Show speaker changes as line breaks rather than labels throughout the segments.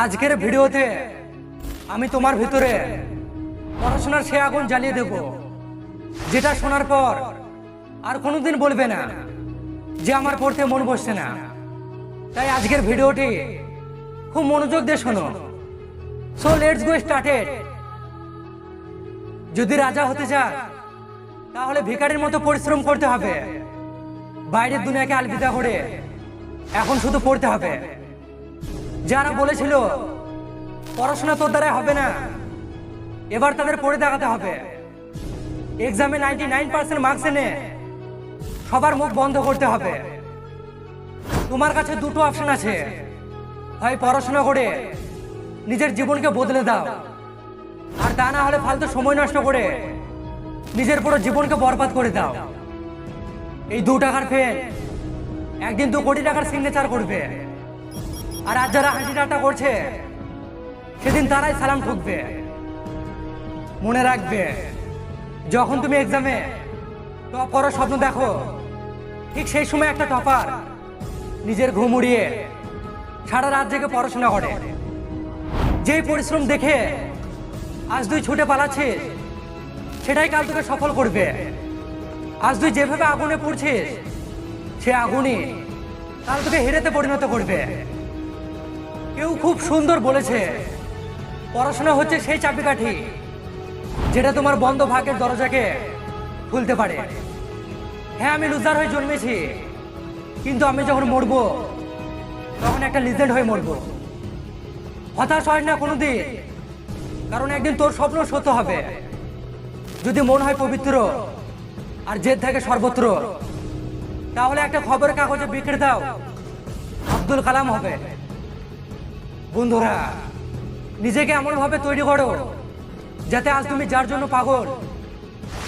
আজকের ভিডিওতে আমি তোমার ভিতরে পড়াশোনার সে আগুন জ্বালিয়ে দেব, যেটা শোনার পর আর কোনোদিন বলবে না যে আমার পড়তে মন বসছে না। তাই আজকের ভিডিওটি খুব মনোযোগ দিয়ে শোনো। সো লেটস গো স্টার্টেড যদি রাজা হতে চান, তাহলে ভিখারির মতো পরিশ্রম করতে হবে। বাইরের দুনিয়াকে আলবিদা করে এখন শুধু পড়তে হবে। যারা বলেছিল, পড়াশোনা তোর দ্বারা হবে না, এবার তাদের পড়ে দেখাতে হবে। এক্সামে নাইনটি নাইন পার্সেন্ট মার্কস এনে সবার মুখ বন্ধ করতে হবে। তোমার কাছে দুটো অপশন আছে। হয় পড়াশোনা করে নিজের জীবনকে বদলে দাও, আর তা না হলে ফালতু সময় নষ্ট করে নিজের পুরো জীবনকে বরবাদ করে দাও। এই দু টাকার ফেল একদিন দু কোটি টাকার সিগনেচার করবে। আর আজ যারা হাসি ঠাট্টা করছে, সেদিন তারাই সালাম ঠুকবে। মনে রাখবে, যখন তুমি এক্সামে টপ স্বপ্ন দেখো, ঠিক সেই সময় একটা টপার নিজের ঘুম উড়িয়ে সারা রাত জেগে পড়াশোনা করে। যেই পরিশ্রম দেখে আজ তুই ছুটে পালাচ্ছিস, সেটাই কাল তোকে সফল করবে। আজ তুই যেভাবে আগুনে পড়ছিস, সে আগুনই কাল তোকে হেরেতে পরিণত করবে। কেউ খুব সুন্দর বলেছে। পড়াশোনা হচ্ছে সেই চাবিকাঠি, যেটা তোমার বন্ধ ভাগ্যের দরজাকে খুলতে পারে। হ্যাঁ আমি লুজার হয়ে জন্মেছি, কিন্তু আমি যখন মরবো, তখন একটা লিজেন্ড হয়ে মরবো। হতাশ হয় না কোনো দিন কারণ একদিন তোর স্বপ্ন সত্য হবে। যদি মন হয় পবিত্র আর জেদ থাকে সর্বত্র, তাহলে একটা খবরের কাগজে বিক্রি দাও। আব্দুল কালাম হবে। বন্ধুরা, নিজেকে এমন ভাবে তৈরি করো যাতে আজ তুমি যার জন্য পাগল,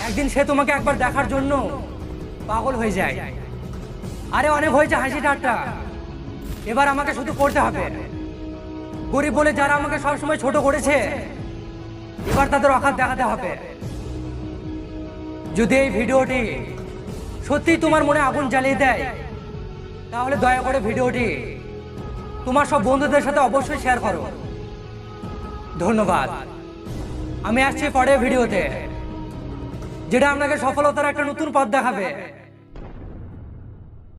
একদিন সে তোমাকে একবার দেখার জন্য পাগল হয়ে যায়। আরে অনেক হয়েছে হাসি ঠাট্টা। এবার আমাকে শুধু করতে হবে। গরিব বলে যারা আমাকে সবসময় ছোট করেছে, এবার তাদের অখাত দেখাতে হবে। যদি এই ভিডিওটি সত্যিই তোমার মনে আগুন জ্বালিয়ে দেয়, তাহলে দয়া করে ভিডিওটি তোমার সব বন্ধুদের সাথে অবশ্যই শেয়ার করো। ধন্যবাদ। আমি আসছি পরে ভিডিওতে যেটা আপনাকে সফলতার একটা নতুন পথ দেখাবে।